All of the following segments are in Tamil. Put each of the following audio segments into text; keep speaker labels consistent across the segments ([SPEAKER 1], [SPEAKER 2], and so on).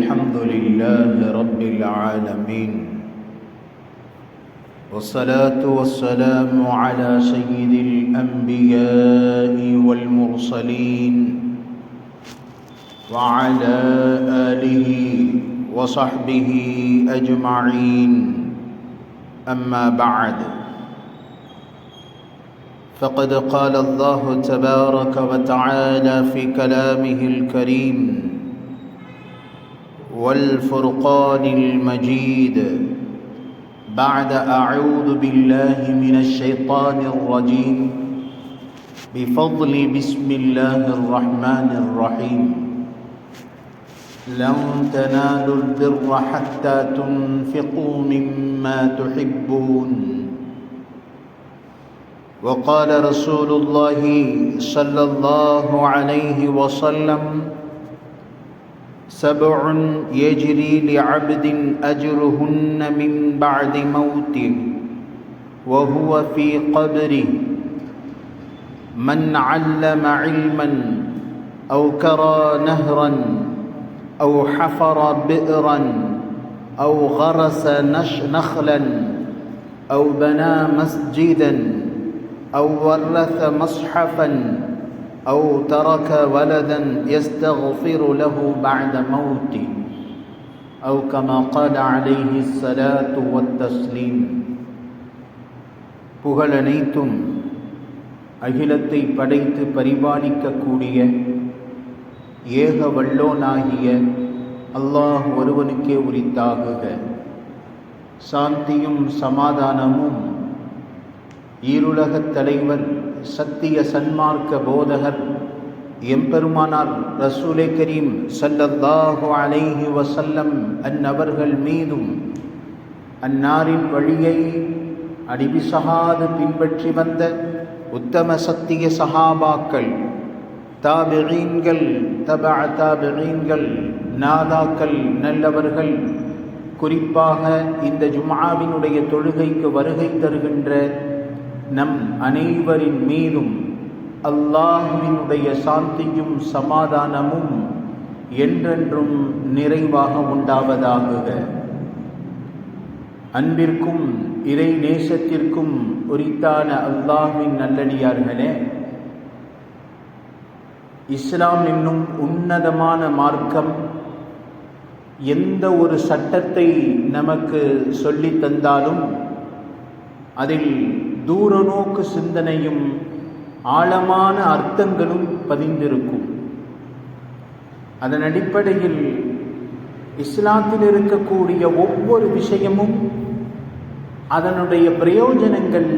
[SPEAKER 1] الحمد لله رب العالمين والصلاة والسلام على سيد الأنبياء والمرسلين وعلى آله وصحبه أجمعين. أما بعد فقد قال الله تبارك وتعالى في كلامه الكريم والفرقان المجيد. بعد أعوذ بالله من الشيطان الرجيم. بفضل بسم الله الرحمن الرحيم. لن تنالوا البر حتى تنفقوا مما تحبون. وقال رسول الله صلى الله عليه وسلم سبع يجري لعبد أجرهن من بعد موته وهو في قبره. من علم علما أو كرى نهرا أو حفر بئرا أو غرس نش نخلا أو بنى مسجدا أو ورث مصحفا أو ترك ولدا يستغفر له بعد موته أو كما قال عليه الصلاة والتسليم புகழனைத்தும் அகிலத்தை படைத்து பரிபாலிக்கக்கூடிய ஏக வல்லோனாகிய அல்லாஹ் ஒருவனுக்கே உரித்தாகுக சாந்தியும் சமாதானமும் ஈருலகத் தலைவர் சத்திய சன்மார்க்க போதகர் எம்பெருமானார் ரசூலே கரீம் சல்லல்லாஹு அலைஹி வசல்லம் அந்நபர்கள் மீதும் அன்னாரின் வழியை அடிபிசகாது பின்பற்றி வந்த உத்தம சத்திய சஹாபாக்கள் தாபிழீன்கள் தபா தாபிழீன்கள் நாதாக்கள் நல்லவர்கள் குறிப்பாக இந்த ஜுமாவினுடைய தொழுகைக்கு வருகை தருகின்ற நம் அனைவரின் மீதும் அல்லாஹுவினுடைய சாந்தியும் சமாதானமும் என்றென்றும் நிறைவாக உண்டாவதாகுக அன்பிற்கும் இறை நேசத்திற்கும் உரித்தான அல்லாஹுவின் நல்லடியார்களே இஸ்லாம் என்னும் உன்னதமான மார்க்கம் எந்த ஒரு சட்டத்தை நமக்கு சொல்லி தந்தாலும் அதில் தூரநோக்கு சிந்தனையும் ஆழமான அர்த்தங்களும் பதிந்திருக்கும். அதன் அடிப்படையில் இஸ்லாத்தில் இருக்கக்கூடிய ஒவ்வொரு விஷயமும் அதனுடைய பிரயோஜனங்கள்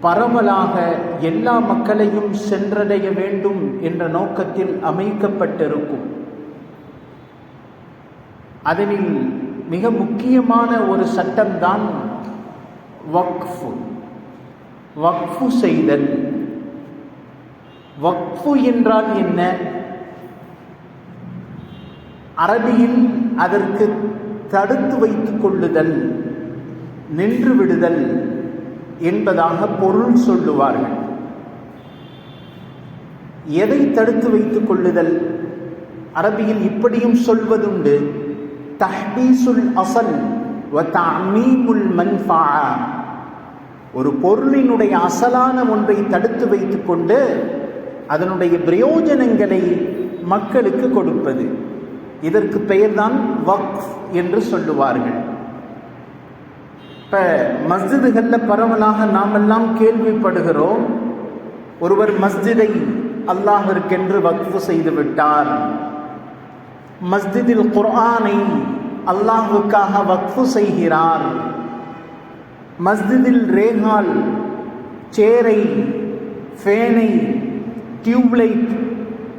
[SPEAKER 1] பரவலாக எல்லா மக்களையும் சென்றடைய வேண்டும் என்ற நோக்கத்தில் அமைக்கப்பட்டிருக்கும். அதனில் மிக முக்கியமான ஒரு சட்டம்தான் வக்ஃபு. வக்ஃபு செய்தல். வக்ஃபு என்றால் என்ன? அரபியில் அதற்கு தடுத்து வைத்துக் கொள்ளுதல் நின்று விடுதல் என்பதாக பொருள் சொல்லுவார்கள். எதை தடுத்து வைத்துக் கொள்ளுதல்? அரபியில் இப்படியும் சொல்வதுண்டு தஹ்பீசுல் அசல் வ மன்ஃபா ஒரு பொருளினுடைய அசலான ஒன்றை தடுத்து வைத்துக்கொண்டு அதனுடைய பிரயோஜனங்களை மக்களுக்கு கொடுப்பது. இதற்கு பெயர்தான் வக்ஃப் என்று சொல்லுவார்கள். இப்போ மஸ்ஜிதுகளில் பரவலாக நாமெல்லாம் கேள்விப்படுகிறோம் ஒருவர் மஸ்ஜிதை அல்லாஹிற்கென்று வக்ஃபு செய்து விட்டார் மஸ்ஜிதில் குர்ஆனை அல்லாஹுக்காக வக்ஃபு செய்கிறார். மஸ்ஜிதில் ரேஹால் சேரை ஃபேனை டியூப்லைட்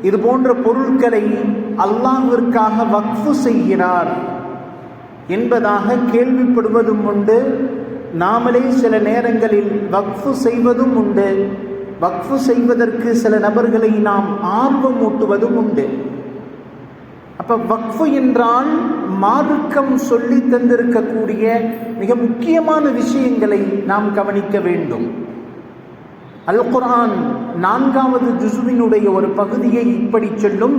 [SPEAKER 1] இது போன்ற பொருட்களை அல்லாஹிற்காக வக்ஃபு செய்கிறார் என்பதாக கேள்விப்படுவதும் உண்டு. நாமளே சில நேரங்களில் வக்ஃபு செய்வதும் உண்டு. வக்ஃபு செய்வதற்கு சில நபர்களை நாம் ஆர்வம் ஊட்டுவதும் உண்டு. அப்போ வக்ஃபு என்றால் மார்க்கம் சொல்லி தந்திருக்கக்கூடிய மிக முக்கியமான விஷயங்களை நாம் கவனிக்க வேண்டும். அல் குரான் நான்காவது ஜுசுவினுடைய ஒரு பகுதியை இப்படி சொல்லும்.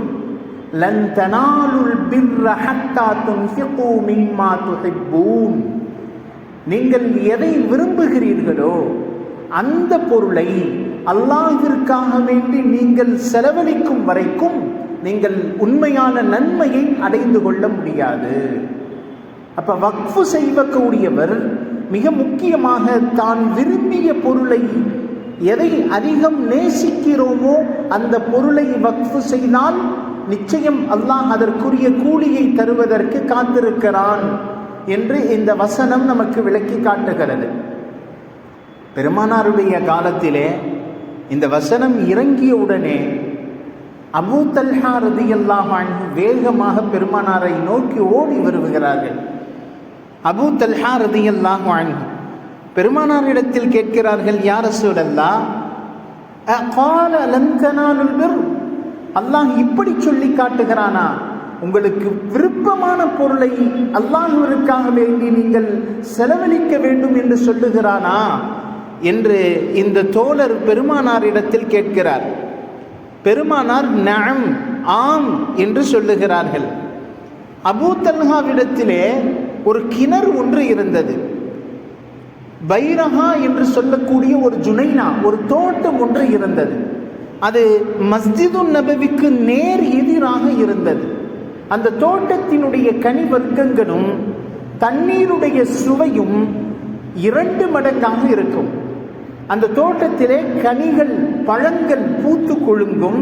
[SPEAKER 1] லன் தனாலுல் பிர்ர ஹத்தா துன்ஃபிகு மிம்மா துஹிப்பூன். நீங்கள் எதை விரும்புகிறீர்களோ அந்த பொருளை அல்லாஹிற்காக வேண்டி நீங்கள் செலவழிக்கும் வரைக்கும் நீங்கள் உண்மையான நன்மையை அடைந்து கொள்ள முடியாது. அப்ப வக்ஃபு செய்வக்கூடியவர் மிக முக்கியமாக தான் விரும்பிய பொருளை எதை அதிகம் நேசிக்கிறோமோ அந்த பொருளை வக்ஃபு செய்தால் நிச்சயம் அல்லாஹ் அதற்குரிய கூலியை தருவதற்கு காத்திருக்கிறான் என்று இந்த வசனம் நமக்கு விளக்கி காட்டுகிறது. பெருமானாருடைய காலத்திலே இந்த வசனம் இறங்கிய உடனே அபூ தல்ஹா ரதியல்லாஹு வேகமாக பெருமானாரை நோக்கி ஓடி வருகிறார்கள். அபூ தல்ஹா ரதியல்லாஹு பெருமானாரிடத்தில் கேட்கிறார்கள் யார் ரசூலல்லா அகால லன்கனாலுல் பிர். அல்லாஹ் இப்படி சொல்லி காட்டுகிறானா? உங்களுக்கு விருப்பமான பொருளை அல்லாஹுவிற்காக வேண்டி நீங்கள் செலவழிக்க வேண்டும் என்று சொல்லுகிறானா? என்று இந்த தோழர் பெருமானாரிடத்தில் கேட்கிறார். பெருமானார் நம் ஆம் என்று சொல்லுகிறார்கள். அபூத்தல்ஹாவிடத்திலே ஒரு கிணறு ஒன்று இருந்தது. பைரஹா என்று சொல்லக்கூடிய ஒரு ஜுனைனா ஒரு தோட்டம் ஒன்று இருந்தது. அது மஸ்ஜிது நபவிக்கு நேர் எதிராக இருந்தது. அந்த தோட்டத்தினுடைய கனி வர்க்கங்களும் தண்ணீருடைய சுவையும் இரண்டு மடங்காக இருக்கும். அந்த தோட்டத்திலே கனிகள் பழங்கள் பூத்து கொழுங்கும்.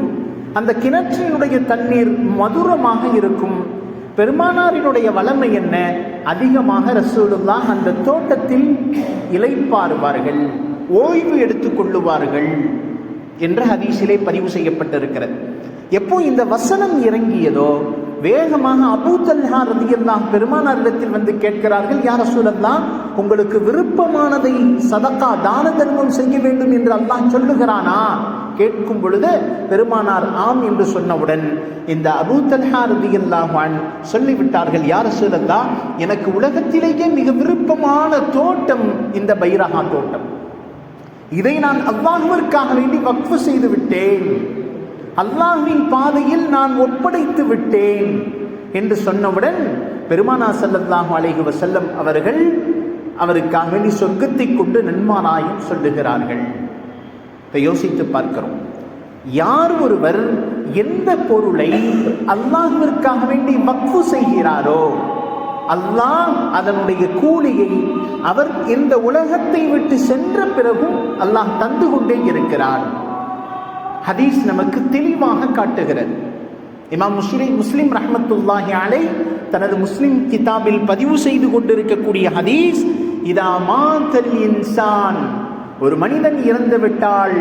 [SPEAKER 1] அந்த கிணற்றினுடைய தண்ணீர் மதுரமாக இருக்கும். பெருமானாரினுடைய வளமை என்ன? அதிகமாக ரசூலுல்லா அந்த தோட்டத்தில் இலைப்பாருவார்கள் ஓய்வு எடுத்துக் கொள்ளுவார்கள் என்ற ஹதீஸிலே பதிவு செய்யப்பட்டிருக்கிறது. எப்போ இந்த வசனம் இறங்கியதோ வேகமாக அபூத்தல்ஹா ரதியல்லா பெருமானாரிடத்தில் வந்து கேட்கிறார்கள் யார் சூழல்லா உங்களுக்கு விருப்பமானதை சதக்கா தான தர்மம் செய்ய வேண்டும் என்று அல்லாஹ் சொல்லுகிறானா? கேட்கும் பொழுது பெருமானார் ஆம் என்று சொன்னவுடன் இந்த அபூத்தல்ஹா ரதியல்லாஹான் சொல்லிவிட்டார்கள் யார் சூழல்லா எனக்கு உலகத்திலேயே மிக விருப்பமான தோட்டம் இந்த பைரஹா தோட்டம். இதை நான் அல்லாஹுவிற்காக வேண்டி வக்ஃபு செய்து விட்டேன். அல்லாஹ்வின் பாதையில் நான் ஒப்படைத்து விட்டேன் என்று சொன்னவுடன் பெருமானா ஸல்லல்லாஹு அலைஹி வசல்லம் அவர்கள் அவருக்காக வேண்டி சொர்க்கத்தை கொண்டு நன்மாராயம் சொல்லுகிறார்கள். இதை யோசித்து பார்க்கிறோம். யார் ஒருவர் எந்த பொருளை அல்லாஹிற்காக வேண்டி வக்ஃபு செய்கிறாரோ அல்லாஹ் அதனுடைய கூலியை அவர் இந்த உலகத்தை விட்டு சென்ற பிறகும் அல்லாஹ் தந்து கொண்டே இருக்கிறார் ஹதீஸ் நமக்கு தெளிவாக காட்டுகிறது. இமாம் முஸ்லிம் முஸ்லிம் ரஹமத்துல்லாஹி அலை தனது முஸ்லிம் கிதாபில் பதிவு செய்து கொண்டிருக்கக்கூடிய ஹதீஸ் இதா மாத்தல் இன்சான். ஒரு மனிதன் இறந்து விட்டால்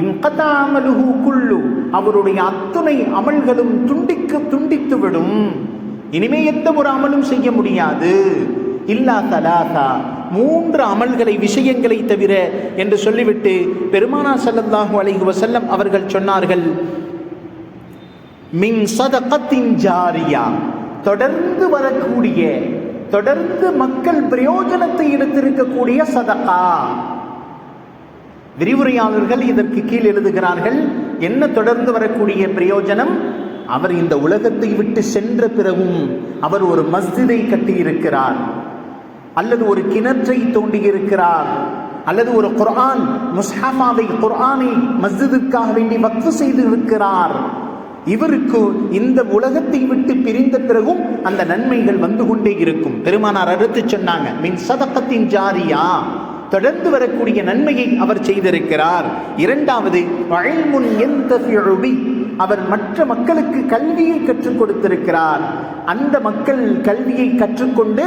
[SPEAKER 1] இன்கதா குள்ளு அவருடைய அத்துணை அமல்களும் துண்டிக்கு துண்டித்து விடும். இனிமே எந்த ஒரு அமலும் செய்ய முடியாது. இல்லா தலாதா மூன்று அமல்களை விஷயங்களை தவிர என்று சொல்லிவிட்டு பெருமானா ஸல்லல்லாஹு அலைஹி செல்லம் அவர்கள் சொன்னார்கள் மின் சதகத்தின் ஜாரியா. தொடர்ந்து வரக்கூடிய தொடர்ந்து மக்கள் பிரயோஜனத்தை எடுத்திருக்கக்கூடிய சதகா. விரிவுரையாளர்கள் இதற்கு கீழ் எழுதுகிறார்கள் என்ன தொடர்ந்து வரக்கூடிய பிரயோஜனம்? அவர் இந்த உலகத்தை விட்டு சென்ற பிறகும் அவர் ஒரு மஸ்ஜிதை கட்டியிருக்கிறார். அல்லது ஒரு கிணற்றை தோண்டியிருக்கிறார். அல்லது ஒரு குர்ஆன் முஸ்ஹாஃபாவை குர்ஆனை மஸ்ஜிதுக்காக வேண்டி வக்ஃபு செய்து இருக்கிறார் இவருக்கு இந்த உலகத்தை விட்டு பிரிந்த பிறகும் அந்த நன்மைகள் வந்து கொண்டே இருக்கும். பெருமானார் அடுத்து சொன்னாங்க மின் சதக்கத்தின் ஜாரியா. தொடர்ந்து வரக்கூடிய நன்மையை அவர் செய்திருக்கிறார். இரண்டாவது எந்த அவர் மற்ற மக்களுக்கு கல்வியை கற்றுக் கொடுத்திருக்கிறார். அந்த மக்கள் கல்வியை கற்றுக்கொண்டு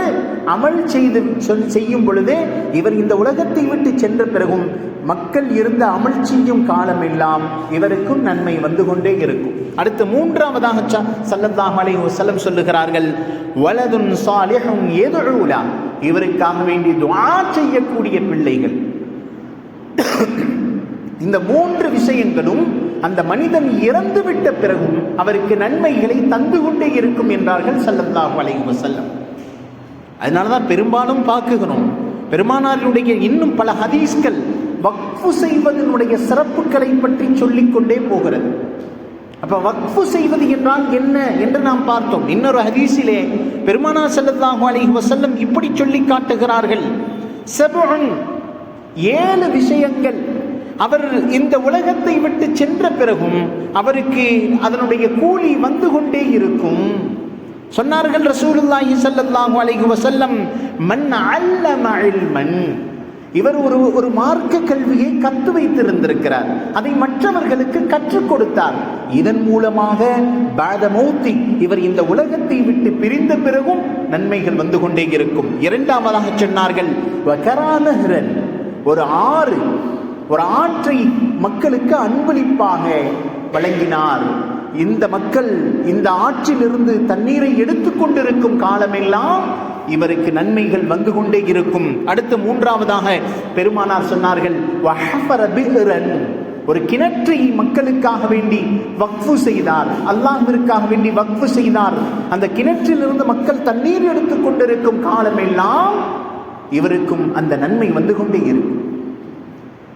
[SPEAKER 1] அமல் செய்து சொல் செய்யும் பொழுது இவர் இந்த உலகத்தை விட்டு சென்ற பிறகும் மக்கள் இருந்த அமல் செய்யும் காலம் எல்லாம் இவருக்கும் நன்மை வந்து கொண்டே இருக்கும். அடுத்து மூன்றாவதாக ச- ஸல்லல்லாஹு அலைஹி சொல்லுகிறார்கள் வலதுன் சாலிஹும் எதுலா இவருக்காக வேண்டி துவா செய்யக்கூடிய பிள்ளைகள். இந்த மூன்று விஷயங்களும் அந்த மனிதன் இறந்துவிட்ட பிறகும் அவருக்கு நன்மைகளை தந்து கொண்டே இருக்கும் என்றார்கள் சல்லல்லாஹு அலைஹி வஸல்லம். அதனால தான் பெரும்பாலும் பார்க்குகிறோம் பெருமானாரினுடைய இன்னும் பல ஹதீஸ்கள் வக்ஃபு செய்வதனுடைய சிறப்புகளை பற்றி சொல்லிக்கொண்டே போகிறது. அப்போ வக்ஃபு செய்வது என்றால் என்ன என்று நாம் பார்த்தோம். இன்னொரு ஹதீஸிலே பெருமானா செல்லதாக அலைஹி வசல்லம் இப்படி சொல்லி காட்டுகிறார்கள். சபுன் ஏழு விஷயங்கள். அவர் இந்த உலகத்தை விட்டு சென்ற பிறகும் அவருக்கு அதனுடைய கூலி வந்து கொண்டே இருக்கும். சொன்னார்கள் ரசூலுல்லாஹி சல்லல்லாஹு அலைஹி வஸல்லம் மன் அல்லம இல்மன். இவர் ஒரு ஒரு மார்க்க கல்வியை கத்து வைத்திருந்திருக்கிறார். அதை மற்றவர்களுக்கு கற்றுக் கொடுத்தார். இதன் மூலமாக பாதமௌத்தி இவர் இந்த உலகத்தை விட்டு பிரிந்த பிறகும் நன்மைகள் வந்து கொண்டே இருக்கும். இரண்டாவதாக சொன்னார்கள் வகரானஹ்ரன் ஒரு ஆறு ஒரு ஆற்றை மக்களுக்கு அன்பளிப்பாக வழங்கினார். இந்த மக்கள் இந்த ஆற்றிலிருந்து தண்ணீரை எடுத்துக்கொண்டிருக்கும் காலமெல்லாம் இவருக்கு நன்மைகள் வந்து கொண்டே இருக்கும். அடுத்து மூன்றாவதாக பெருமானார் சொன்னார்கள் ஒரு கிணற்றை மக்களுக்காக வேண்டி வக்ஃபு செய்தார். அல்லாஹிற்காக வேண்டி வக்ஃபு செய்தார். அந்த கிணற்றிலிருந்து மக்கள் தண்ணீர் எடுத்துக் கொண்டிருக்கும் காலமெல்லாம் இவருக்கும் அந்த நன்மை வந்து கொண்டே இருக்கும்.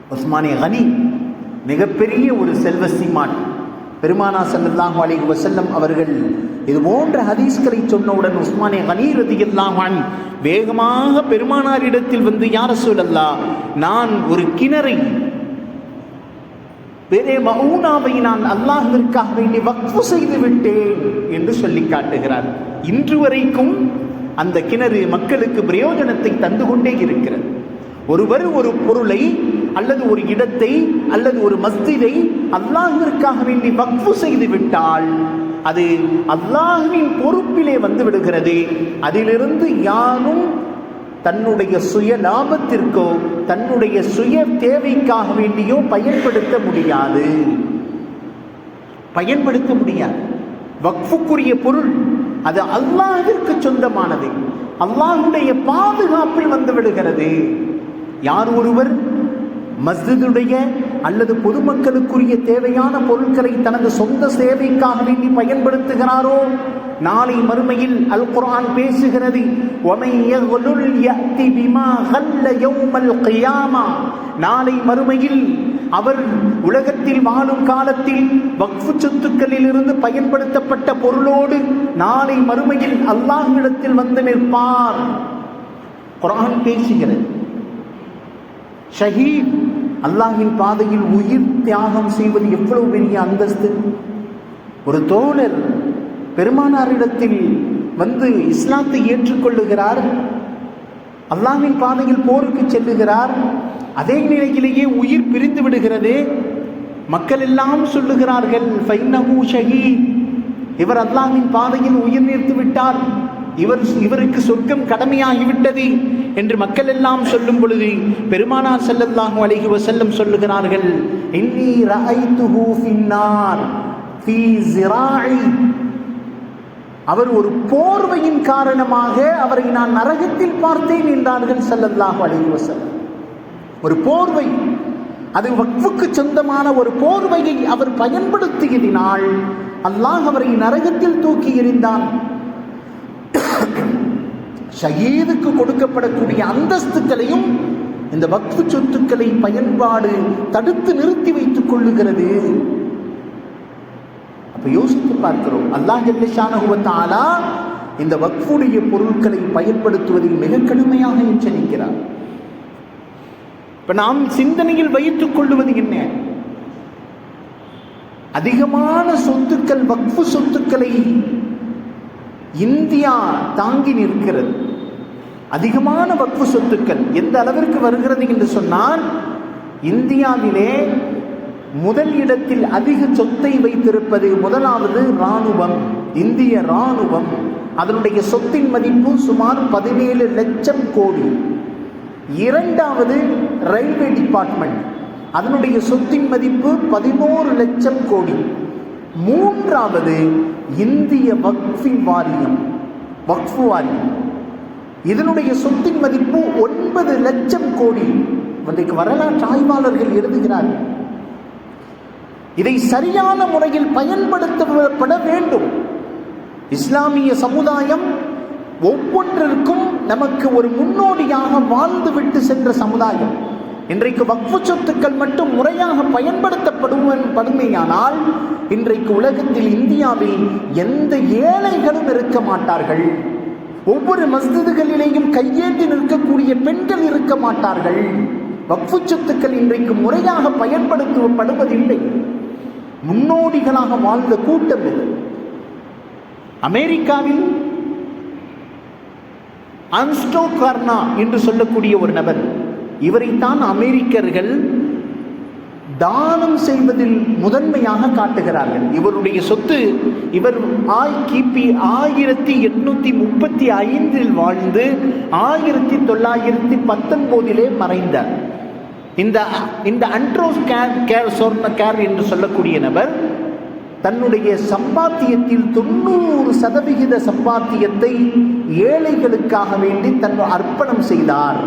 [SPEAKER 1] உஸ்மானிய கனி மிகப்பெரிய ஒரு செல்வ சீமான். பெருமானா ஸல்லல்லாஹு அலைஹி வசல்லம் அவர்கள் இது போன்ற ஹதீஸ்களை சொன்னவுடன் உஸ்மானே கனி ரதியல்லாஹு வேகமாக பெருமானாரிடத்தில் வந்து யார சொல்லல்லா நான் ஒரு கிணறை வேறே மவுனாவை நான் அல்லாஹிற்காக வேண்டி வக்ஃபு செய்து விட்டேன் என்று சொல்லி காட்டுகிறார். இன்று வரைக்கும் அந்த கிணறு மக்களுக்கு பிரயோஜனத்தை தந்து கொண்டே இருக்கிறது. ஒருவர் ஒரு பொருளை அல்லது ஒரு இடத்தை அல்லது ஒரு மஸ்திதை அல்லாஹிற்காக வேண்டி வக்ஃபு செய்து விட்டால் அது அல்லாஹுவின் பொறுப்பிலே வந்து விடுகிறது. அதிலிருந்து யாரும் தன்னுடைய சுய லாபத்திற்கோ தன்னுடைய சுய தேவைக்காக வேண்டியோ பயன்படுத்த முடியாது. பயன்படுத்த முடியாது. வக்ஃபுக்குரிய பொருள் அது அல்லாஹிற்கு சொந்தமானது. அல்லாஹுடைய பாதுகாப்பில் வந்து விடுகிறது. யார் ஒருவர் மஸ்ஜிதுடைய அல்லது பொதுமக்களுக்குரிய தேவையான பொருட்களை தனது சொந்த சேவைக்காக வேண்டி பயன்படுத்துகிறாரோ? நாளை மறுமையில் அல் குரான் பேசுகிறது நாளை மறுமையில் அவர் உலகத்தில் வாழும் காலத்தில் வக்ஃபு சொத்துக்களில் இருந்து பயன்படுத்தப்பட்ட பொருளோடு நாளை மறுமையில் அல்லாஹ் இடத்தில் வந்து நிற்பார். குரான் பேசுகிறது. ஷஹீத் அல்லாஹின் பாதையில் உயிர் தியாகம் செய்வது எவ்வளவு பெரிய அந்தஸ்து? ஒரு தோழர் பெருமானாரிடத்தில் வந்து இஸ்லாத்தை ஏற்றுக்கொள்ளுகிறார் அல்லாஹ்வின் பாதையில் போருக்கு செல்லுகிறார் அதே நிலையிலேயே உயிர் பிரிந்து விடுகிறது. மக்கள் எல்லாம் சொல்லுகிறார்கள் "ஃபைன்னஹு ஷஹீத்." இவர் அல்லாஹ்வின் பாதையில் உயிர் நீர்த்து விட்டார். இவர் இவருக்கு சொர்க்கம் கடமையாகிவிட்டது என்று மக்கள் எல்லாம் சொல்லும் பொழுது பெருமானார் செல்லல்லாஹு அழகி வசல்லம் சொல்லுகிறார்கள் இன்னி ரஅய்துஹு ஃபின்னார் ஃபீ ஸிராஇ அவர் ஒரு போர்வையின் காரணமாக அவரை நான் நரகத்தில் பார்த்தேன் என்றார்கள் ஸல்லல்லாஹு அழகி வசல்லம் ஒரு போர்வை அது வக்ஃபுக்கு சொந்தமான ஒரு போர்வையை அவர் பயன்படுத்தியதினால் அல்லாஹ் அவரை நரகத்தில் தூக்கி எறிந்தான். ஷகீதுக்கு கொடுக்கப்படக்கூடிய அந்தஸ்துக்களையும் இந்த வக்ஃபு சொத்துக்களை பயன்பாடு தடுத்து நிறுத்தி வைத்துக் கொள்ளுகிறது. அப்ப யோசித்து பார்க்கிறோம். அல்லாஹ் ஜல்லஷானஹுவத்தாலா இந்த வக்ஃபுடைய பொருட்களை பயன்படுத்துவதில் மிக கடுமையாக எச்சரிக்கிறார். இப்ப நாம் சிந்தனையில் வைத்துக் கொள்வது என்ன? அதிகமான சொத்துக்கள் வக்ஃபு சொத்துக்களை இந்தியா தாங்கி நிற்கிறது. அதிகமான வக்ஃபு சொத்துக்கள் எந்த அளவிற்கு வருகிறது என்று சொன்னால் இந்தியாவிலே முதல் இடத்தில் அதிக சொத்தை வைத்திருப்பது முதலாவது இராணுவம் இந்திய இராணுவம். அதனுடைய சொத்தின் மதிப்பு சுமார் பதினேழு லட்சம் கோடி. இரண்டாவது ரயில்வே டிபார்ட்மெண்ட். அதனுடைய சொத்தின் மதிப்பு பதினோரு லட்சம் கோடி. மூன்றாவது இந்திய வக்ஃபி வாரியம் வக்ஃபு வாரியம். இதனுடைய சொத்தின் மதிப்பு ஒன்பது லட்சம் கோடி. இன்றைக்கு வரலாற்று ஆய்வாளர்கள் எழுதுகிறார்கள். இதை சரியான முறையில் பயன்படுத்தப்பட வேண்டும். இஸ்லாமிய சமுதாயம் ஒவ்வொன்றிற்கும் நமக்கு ஒரு முன்னோடியாக வாழ்ந்துவிட்டு சென்ற சமுதாயம். இன்றைக்கு வக்ஃபு சொத்துக்கள் மட்டும் முறையாக பயன்படுத்தப்படுவன் படுமையானால் இன்றைக்கு உலகத்தில் இந்தியாவில் எந்த ஏழைகளும் இருக்க மாட்டார்கள். ஒவ்வொரு மஸ்ஜிதுகளிலேயும் கையேந்தி நிற்கக்கூடிய பெண்கள் இருக்க மாட்டார்கள். வக்ஃபு சொத்துக்கள் இன்றைக்கு முறையாக பயன்படுத்தப்படுவதில்லை. முன்னோடிகளாக வாழ்ந்த கூட்டம் இது. அமெரிக்காவில் அன்ஸ்டோ கார்னா என்று சொல்லக்கூடிய ஒரு நபர். இவரைத்தான் அமெரிக்கர்கள் தானம் செய்வதில் முதன்மையாக காட்டுகிறார்கள். இவருடைய சொத்து இவர் ஆய் கிபி ஆயிரத்தி எட்நூத்தி முப்பத்தி ஐந்தில் வாழ்ந்து ஆயிரத்தி தொள்ளாயிரத்தி பத்தொன்பதிலே மறைந்தார். இந்த இந்த அண்ட்ரோஸ் கேர் கேர் சொர்ண கேர் என்று சொல்லக்கூடிய நபர் தன்னுடைய சம்பாத்தியத்தில் தொண்ணூறு சதவிகித சம்பாத்தியத்தை ஏழைகளுக்காக வேண்டி தன் அர்ப்பணம் செய்தார்.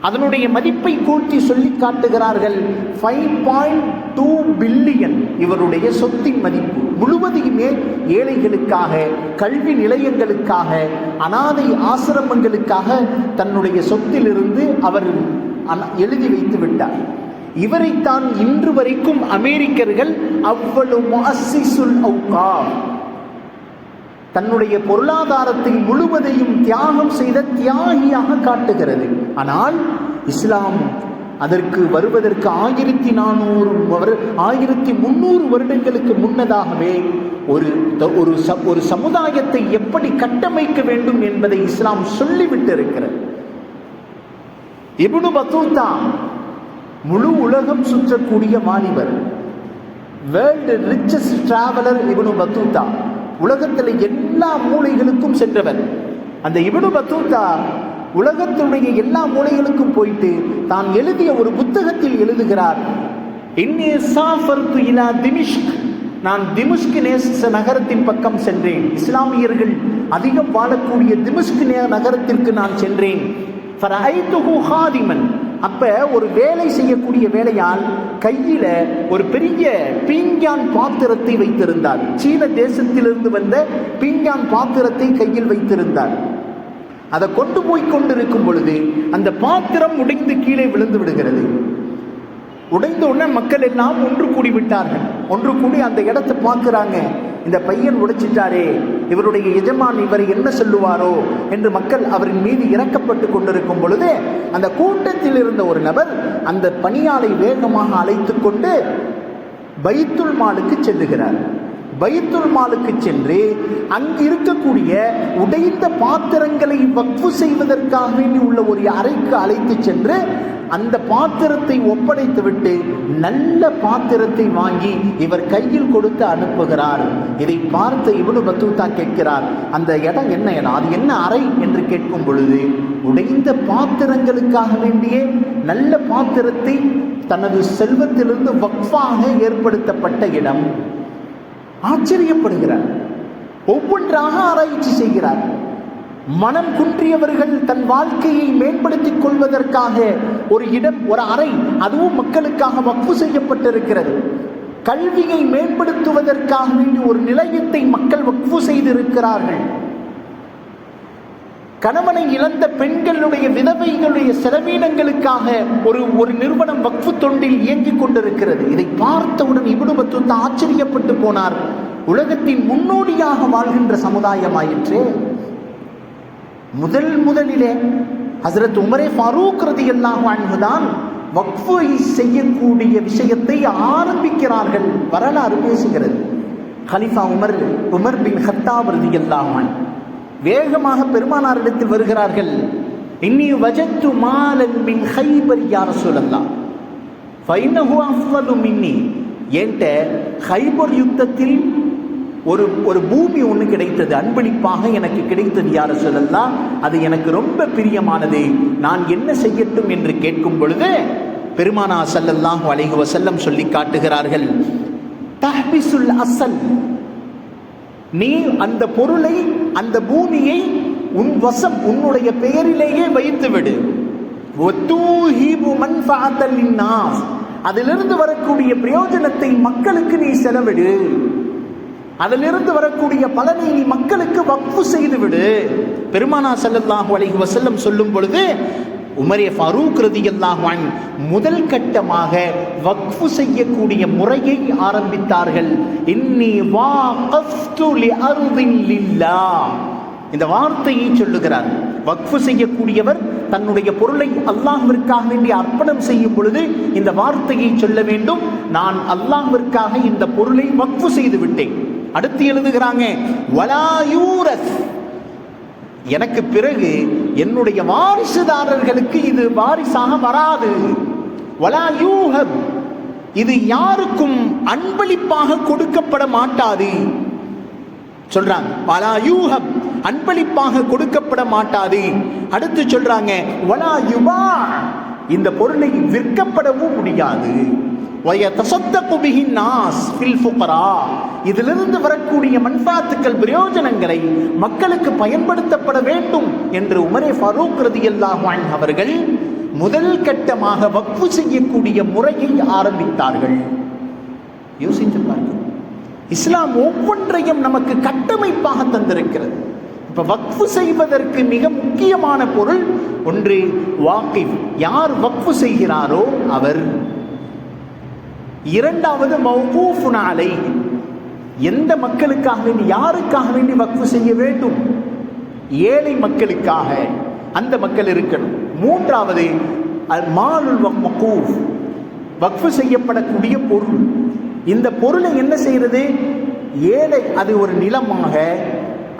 [SPEAKER 1] அதனுடைய மதிப்பை கூட்டி சொல்லி காட்டுகிறார்கள். ஃபைவ் பாயிண்ட் டூ பில்லியன் இவருடைய சொத்தின் மதிப்பு. முழுவதையுமே ஏழைகளுக்காக கல்வி நிலையங்களுக்காக அனாதை ஆசிரமங்களுக்காக தன்னுடைய சொத்திலிருந்து அவர் எழுதி வைத்து விட்டார். இவரைத்தான் இன்று வரைக்கும் அமெரிக்கர்கள் அவ்வளவு தன்னுடைய பொருளாதாரத்தை முழுவதையும் தியாகம் செய்த தியாகியாக காட்டுகிறது. ஆனால் இஸ்லாம் அதற்கு வருவதற்கு ஆயிரத்தி நானூறு ஆயிரத்தி முந்நூறு வருடங்களுக்கு முன்னதாகவே ஒரு த- ஒரு ச- ஒரு சமுதாயத்தை எப்படி கட்டமைக்க வேண்டும் என்பதை இஸ்லாம் சொல்லிவிட்டு இருக்கிறது இப்னு பத்தூத்தா முழு உலகம் சுற்றக்கூடிய வாலிபர் world richest traveller Ibn Battuta. உலகத்தில் எல்லா மூலைகளுக்கும் சென்றவர் அந்த இப்னு பத்தூத்தா உலகத்தினுடைய எல்லா மூலைகளுக்கும் போயிட்டு தான் எழுதிய ஒரு புத்தகத்தில் எழுதுகிறார் திமிஷ்க். நான் திமிஷ்க் நேச நகரத்தின் பக்கம் சென்றேன். இஸ்லாமியர்கள் அதிகம் வாழக்கூடிய திமிஷ்க் நகரத்திற்கு நான் சென்றேன். ஃபரஐத்துஹு ஹாதிமன். அப்போ ஒரு வேலை செய்யக்கூடிய வேலையால் கையில் ஒரு பெரிய பீங்கான் பாத்திரத்தை வைத்திருந்தார். சீன தேசத்திலிருந்து வந்த பீங்கான் பாத்திரத்தை கையில் வைத்திருந்தார். அதை கொண்டு போய் கொண்டிருக்கும் பொழுது அந்த பாத்திரம் உடைந்து கீழே விழுந்து விடுகிறது. உடைந்த உடனே மக்கள் எல்லாம் ஒன்று கூடி விட்டார்கள் ஒன்று கூடி அந்த இடத்தை பார்க்குறாங்க. இந்த பையன் உடைச்சிட்டாரே இவருடைய எஜமான் இவர் என்ன சொல்லுவாரோ என்று மக்கள் அவரின் மீது இறக்கப்பட்டு கொண்டிருக்கும் பொழுது அந்த கூட்டத்தில் இருந்த ஒரு நபர் அந்த பணியாளை வேகமாக அழைத்து கொண்டு பைத்துல் மாலுக்கு செல்லுகிறார். பைத்துல் மாலுக்கு சென்று அங்கு இருக்கக்கூடிய உடைந்த பாத்திரங்களை வக்ஃபு செய்வதற்காக வேண்டி உள்ள ஒரு அறைக்கு அழைத்து சென்று அந்த பாத்திரத்தை ஒப்படைத்துவிட்டு நல்ல பாத்திரத்தை வாங்கி இவர் கையில் கொடுத்து அனுப்புகிறார். இதை பார்த்த இவனு பத்தூத்தா கேட்கிறார் அந்த இடம் என்ன இடம் அது என்ன அறை? என்று கேட்கும் பொழுது உடைந்த பாத்திரங்களுக்காக வேண்டிய நல்ல பாத்திரத்தை தனது செல்வத்திலிருந்து வக்ஃபாக ஏற்படுத்தப்பட்ட இடம். ஆச்சரியப்படுகிறார். ஒவ்வொன்றாக ஆராய்ச்சி செய்கிறார். மனம் குன்றியவர்கள் தன் வாழ்க்கையை மேம்படுத்திக் கொள்வதற்காக ஒரு இடம் ஒரு அறை அதுவும் மக்களுக்காக வக்ஃபு செய்யப்பட்டிருக்கிறது. கல்வியை மேம்படுத்துவதற்காக வேண்டி ஒரு நிலையத்தை மக்கள் வக்ஃபு செய்திருக்கிறார்கள். கணவனை இழந்த பெண்களுடைய விதவைகளுடைய செலவீனங்களுக்காக ஒரு ஒரு நிறுவனம் வக்ஃபு தொண்டில் இயங்கிக் கொண்டிருக்கிறது. இதை பார்த்தவுடன் இபுனு பத்தூத்தா ஆச்சரியப்பட்டு போனார். உலகத்தின் முன்னோடியாக வாழ்கின்ற சமுதாயமாயிற்றே. முதல் முதலிலே ஹசரத் உமரே ஃபாரூக் ரதி எல்லாம் தான் வக்ஃபை செய்யக்கூடிய விஷயத்தை ஆரம்பிக்கிறார்கள். வரலாறு பேசுகிறது. ஹலிஃபா உமர் உமர் பின் ஹத்தாப் ரதியல்லாஹு அன்ஹு. வேகமாக பெருமானாரிடத்தில் வருகிறார்கள். இன்னி வஜத்து மாலன் மின் ஹைபர் யார சொல்லலாம் ஃபைனஹு அஃபலு மின்னி. என்கிட்ட ஹைபர் யுத்தத்தில் ஒரு ஒரு பூமி ஒன்று கிடைத்தது. அன்பளிப்பாக எனக்கு கிடைத்தது யார சொல்லலாம் அது எனக்கு ரொம்ப பிரியமானது. நான் என்ன செய்யட்டும் என்று கேட்கும் பொழுது பெருமானா ஸல்லல்லாஹு அலைஹு வசல்லம் சொல்லி காட்டுகிறார்கள். தஹ்பிசுல் அசல். நீ அந்த பொருளை அந்த பூமியை உன் வசம் உன்னுடைய பெயரிலேயே வைத்துவிடு. அதிலிருந்து வரக்கூடிய பிரயோஜனத்தை மக்களுக்கு நீ செலவிடு. அதிலிருந்து வரக்கூடிய பலனை நீ மக்களுக்கு வக்ஃபு செய்து விடு பெருமானா ஸல்லல்லாஹு அலைஹி வசல்லம் சொல்லும் பொழுது உமரே ஃபரூக் ரதியல்லாஹான் முதல் கட்டமாக வக்ஃபு செய்யக்கூடிய முறையை ஆரம்பித்தார்கள். இன்னி வா லி அர்தின் லில்லாஹ். இந்த வார்த்தையை சொல்லுகிறார். வக்ஃபு செய்யக்கூடியவர் தன்னுடைய பொருளை அல்லாஹ்விற்காக வேண்டி அர்ப்பணம் செய்யும் பொழுது இந்த வார்த்தையை சொல்ல வேண்டும். நான் அல்லாஹ்விற்காக இந்த பொருளை வக்ஃபு செய்து விட்டேன். அடுத்து எழுதுகிறாங்க வலாயூரஸ் எனக்கு பிறகு என்னுடைய வாரிசுதாரர்களுக்கு இது வாரிசாக வராது. வலா யூஹப் இது யாருக்கும் அன்பளிப்பாக கொடுக்கப்பட மாட்டாது. சொல்றாங்க வலா யூஹப் அன்பளிப்பாக கொடுக்கப்பட மாட்டாது. அடுத்து சொல்றாங்க வலா யுபா இந்த பொருளை விற்கப்படவும் முடியாது. இதிலிருந்து வரக்கூடிய மன்ஃபாத்துக்கள் பிரயோஜனங்களை மக்களுக்கு பயன்படுத்தப்பட வேண்டும் என்று உமரே ஃபரூக் ரதி அன்ஹு அவர்கள் முதல் கட்டமாக வக்ஃபு செய்யக்கூடிய முறையை ஆரம்பித்தார்கள். யோசித்து பாருங்கள். இஸ்லாம் ஒவ்வொன்றையும் நமக்கு கட்டமைப்பாக தந்திருக்கிறது. இப்ப வக்ஃபு செய்வதற்கு மிக முக்கியமான பொருள் ஒன்று வாக்கிஃப் யார் வக்ஃபு செய்கிறாரோ அவர். இரண்டாவது மௌகூஃபுன் எந்த மக்களுக்காக வேண்டி யாருக்காக வேண்டி வக்ஃபு செய்ய வேண்டும்? ஏழை மக்களுக்காக. அந்த மக்கள் இருக்கணும். மூன்றாவது மாலுல் வக்ஃபூஃப் வக்ஃபு செய்யப்படக்கூடிய பொருள். இந்த பொருளை என்ன செய்யறது ஏழை அது ஒரு நிலமாக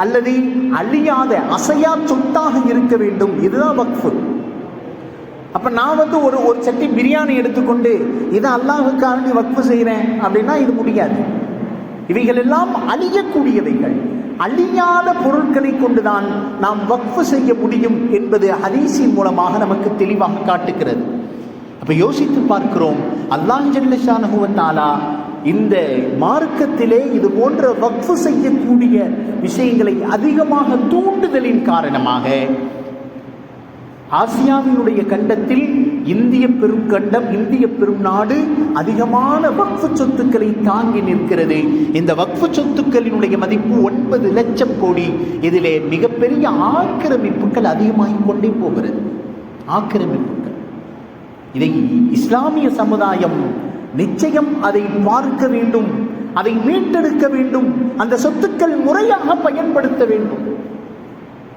[SPEAKER 1] அல்லது அழியாத அசையா சொத்தாக இருக்க வேண்டும். இதுதான் வக்ஃபு. அப்ப நான் வந்து ஒரு ஒரு சட்டி பிரியாணி எடுத்துக்கொண்டு இதை அல்லாஹுக்காண்டி வக்ஃபு செய்கிறேன் அப்படின்னா இது முடியாது. இவைகள் எல்லாம் அழியக்கூடியவைகள். அழியாத பொருட்களை கொண்டுதான் நாம் வக்ஃபு செய்ய முடியும் என்பது ஹதீஸின் மூலமாக நமக்கு தெளிவாக காட்டுகிறது. அப்ப யோசித்து பார்க்கிறோம் அல்லாஹ் ஜல்லஷானுவத்தாலா இந்த மார்க்கத்திலே இது போன்ற வக்ஃபு செய்யக்கூடிய விஷயங்களை அதிகமாக தூண்டுதலின் காரணமாக ஆசியாவினுடைய கண்டத்தில் இந்திய பெரும் கண்டம் இந்திய பெரும் நாடு அதிகமான வக்ஃபு சொத்துக்களை தாங்கி நிற்கிறது. இந்த வக்ஃபு சொத்துக்களினுடைய மதிப்பு ஒன்பது லட்சம் கோடி. இதிலே மிகப்பெரிய ஆக்கிரமிப்புகள் அதிகமாகிக் கொண்டே போகிறது. ஆக்கிரமிப்புகள். இதை இஸ்லாமிய சமுதாயம் நிச்சயம் அதை பார்க்க வேண்டும் அதை மீட்டெடுக்க வேண்டும் அந்த சொத்துக்கள் முறையாக பயன்படுத்த வேண்டும்.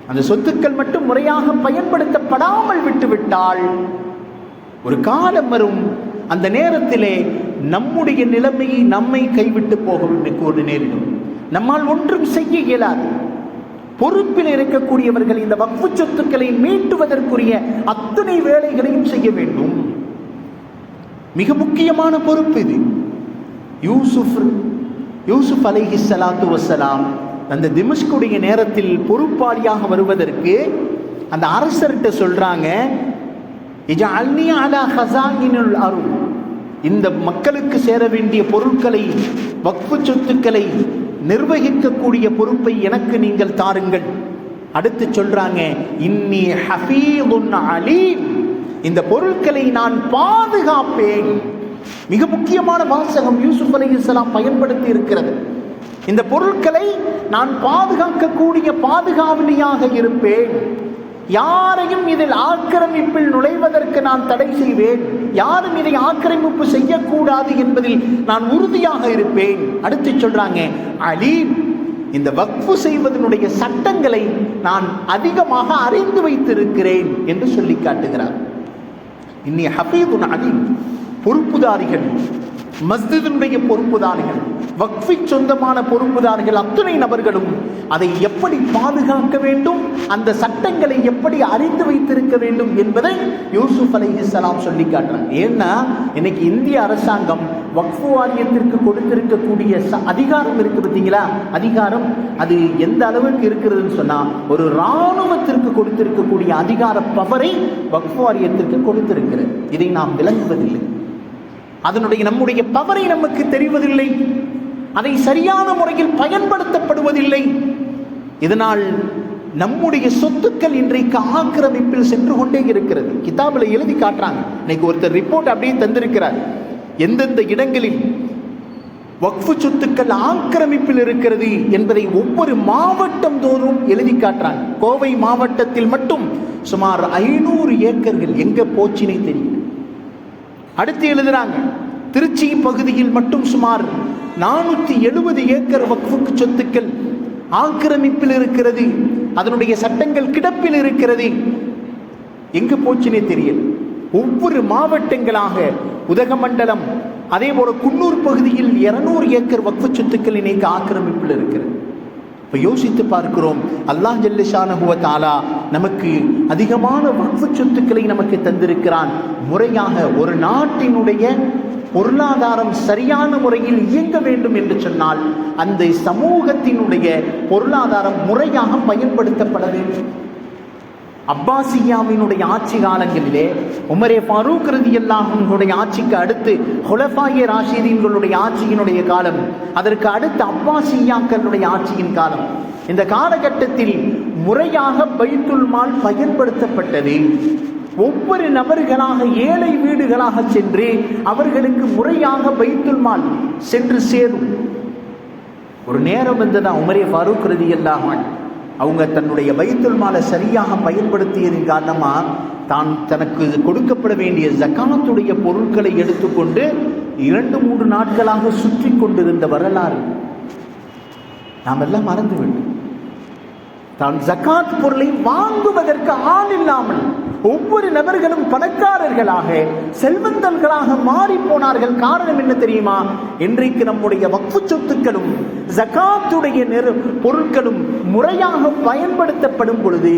[SPEAKER 1] அந்த சொத்துக்கள் மட்டும் முறையாக பயன்படுத்தப்படாமல் விட்டுவிட்டால் ஒரு காலம் வரும் அந்த நேரத்திலே நம்முடைய நிலைமையை நம்மை கைவிட்டு போக ஒரு நேரிடும் நம்மால் ஒன்றும் செய்ய இயலாது. பொறுப்பில் இருக்கக்கூடியவர்கள் இந்த வக்ஃபு சொத்துக்களை மீட்டுவதற்குரிய அத்தனை வேலைகளையும் செய்ய வேண்டும். மிக முக்கியமான பொறுப்பு இது. யூசுஃப் யூசுப் அலைஹி சலாத்து வசலாம் அந்த திமஷ்குடைய நேரத்தில் பொறுப்பாளியாக வருவதற்கு அந்த அரசர்கிட்ட சொல்றாங்க இஜ அலா அருள். இந்த மக்களுக்கு சேர வேண்டிய பொருட்களை வக்ஃபு சொத்துக்களை நிர்வகிக்கக்கூடிய பொறுப்பை எனக்கு நீங்கள் தாருங்கள். அடுத்து சொல்றாங்க இன்னி ஹஃபீதுன் அலீம். இந்த பொருட்களை நான் பாதுகாப்பேன். மிக முக்கியமான வாசகம் யூசுப் அலைஹிஸ்ஸலாம் பயன்படுத்தி இருக்கிறது. இந்த பொருட்களை நான் பாதுகாக்கக்கூடிய பாதுகாவலியாக இருப்பேன். யாரையும் இதில் ஆக்கிரமிப்பில் நுழைவதற்கு நான் தடை செய்வேன். யாரும் இதை ஆக்கிரமிப்பு செய்யக்கூடாது என்பதில் நான் உறுதியாக இருப்பேன். அடுத்து சொல்றாங்க அலீம். இந்த வக்ஃபு செய்வதனுடைய சட்டங்களை நான் அதிகமாக அறிந்து வைத்திருக்கிறேன் என்று சொல்லி காட்டுகிறார். இன்னி ஹபீதுன் அலீம் பொறுப்புதாரிகள். மஸ்ஜிதினுடைய பொறுப்புதாரிகள் வக்ஃபி சொந்தமான பொறுப்புதாரிகள் அத்துணை நபர்களும் அதை எப்படி பாதுகாக்க வேண்டும் அந்த சட்டங்களை எப்படி அறிந்து வைத்திருக்க வேண்டும் என்பதை யூசுப் அலைஹிஸ்ஸலாம் சொல்லி காட்டுறாங்க. ஏன்னா இன்னைக்கு இந்திய அரசாங்கம் வக்ஃபு வாரியத்திற்கு கொடுத்திருக்கக்கூடிய ச- அதிகாரம் இருக்கு பார்த்தீங்களா? அதிகாரம் அது எந்த அளவுக்கு இருக்கிறதுன்னு சொன்னால் ஒரு இராணுவத்திற்கு கொடுத்திருக்கக்கூடிய அதிகார பவரை வக்ஃபு வாரியத்திற்கு கொடுத்திருக்கிறது. இதை நாம் விளங்குவதில்லை. அதனுடைய நம்முடைய பவரை நமக்கு தெரிவதில்லை. அதை சரியான முறையில் பயன்படுத்தப்படுவதில்லை. இதனால் நம்முடைய சொத்துக்கள் இன்றைக்கு ஆக்கிரமிப்பில் சென்று கொண்டே இருக்கிறது. கிதாபில் எழுதி காட்டுறாங்க. இன்னைக்கு ஒருத்தர் ரிப்போர்ட் அப்படியே தந்திருக்கிறார். எந்தெந்த இடங்களில் வக்ஃபு சொத்துக்கள் ஆக்கிரமிப்பில் இருக்கிறது என்பதை ஒவ்வொரு மாவட்டம் தோறும் எழுதி காட்டுறாங்க. கோவை மாவட்டத்தில் மட்டும் சுமார் ஐநூறு ஏக்கர்கள் எங்க போச்சினே தெரியும் அடுத்து எழுதுறாங்க திருச்சி பகுதியில் மட்டும் சுமார் நானூற்றி எழுபது ஏக்கர் வக்ஃபுக்கு சொத்துக்கள் ஆக்கிரமிப்பில் இருக்கிறது அதனுடைய சட்டங்கள் கிடப்பில் இருக்கிறது. எங்கு போச்சுனே தெரியல. ஒவ்வொரு மாவட்டங்களாக உதகமண்டலம் அதே போல குன்னூர் பகுதியில் இருநூறு ஏக்கர் வக்ஃபு சொத்துக்கள் இன்னைக்கு ஆக்கிரமிப்பில் இருக்கிறது. இப்போ யோசித்து பார்க்கிறோம். அல்லாஹ் ஜல்லிஷானஹுவ தாலா நமக்கு அதிகமான வக்ஃபு சொத்துக்களை நமக்கு தந்திருக்கிறான். முறையாக ஒரு நாட்டினுடைய பொருளாதாரம் சரியான முறையில் இயங்க வேண்டும் என்று சொன்னால் அந்த சமூகத்தினுடைய பொருளாதாரம் முறையாக பயன்படுத்தப்பட வேண்டும். அப்பாசியாவினுடைய ஆட்சி காலங்களிலே உமரே ஃபாரூக் ரதி அல்லாஹனுடைய ஆட்சிக்கு அடுத்து ஹுலஃபாயே ராஷிதீன்களுடைய ஆட்சியினுடைய காலம் அதற்கு அடுத்து அப்பாசியாக்களுடைய ஆட்சியின் காலம். இந்த காலகட்டத்தில் முறையாக பைத்துல் மால் பயன்படுத்தப்பட்டது. ஒவ்வொரு நபர்களாக ஏழை வீடுகளாக சென்று அவர்களுக்கு முறையாக பைத்துல் மால் சென்று சேரும். ஒரு நேரம் வந்ததா உமரே ஃபாரூக் ரதி அல்லாஹன் அவங்க தன்னுடைய பைத்துல் மாலை சரியாக பயன்படுத்தியதன் காரணமாக தான் தனக்கு கொடுக்கப்பட வேண்டிய ஜக்கானத்துடைய பொருட்களை எடுத்துக்கொண்டு இரண்டு மூன்று நாட்களாக சுற்றி கொண்டிருந்த வரலாறு. நாம் எல்லாம் மறந்துவிட்டோம். தான் ஜக்காத் பொருளை வாங்குவதற்கு ஆள் இல்லாமல் ஒவ்வொரு நபர்களும் பணக்காரர்களாக செல்வந்தர்களாக மாறி போனார்கள் காரணம் என்ன தெரியுமா? இன்றைக்கு நம்முடைய வக்ஃபு சொத்துக்களும் ஜகாத்துடைய நெரு பொருட்களும் முறையாக பயன்படுத்தப்படும் பொழுது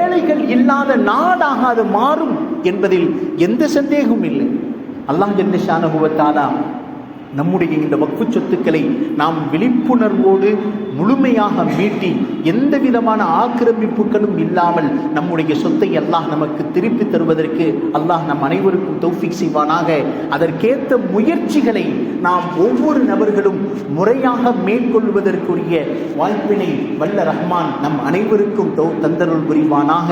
[SPEAKER 1] ஏழைகள் இல்லாத நாடாக அது மாறும் என்பதில் எந்த சந்தேகமும் இல்லை. அல்லாஹ் ஜென்னிஷானுபவத்தாலா நம்முடைய இந்த வக்கு சொத்துக்களை நாம் விழிப்புணர்வோடு முழுமையாக மீட்டி எந்த விதமான ஆக்கிரமிப்புகளும் இல்லாமல் நம்முடைய சொத்தை அல்லாஹ் நமக்கு திருப்பி தருவதற்கு அல்லாஹ் நம் அனைவருக்கும் தௌஃபிக் செய்வானாக. அதற்கேற்ற முயற்சிகளை நாம் ஒவ்வொரு நபர்களும் முறையாக மேற்கொள்வதற்குரிய வாய்ப்பினை வல்ல ரஹ்மான் நம் அனைவருக்கும் தந்தருள் புரிவானாக.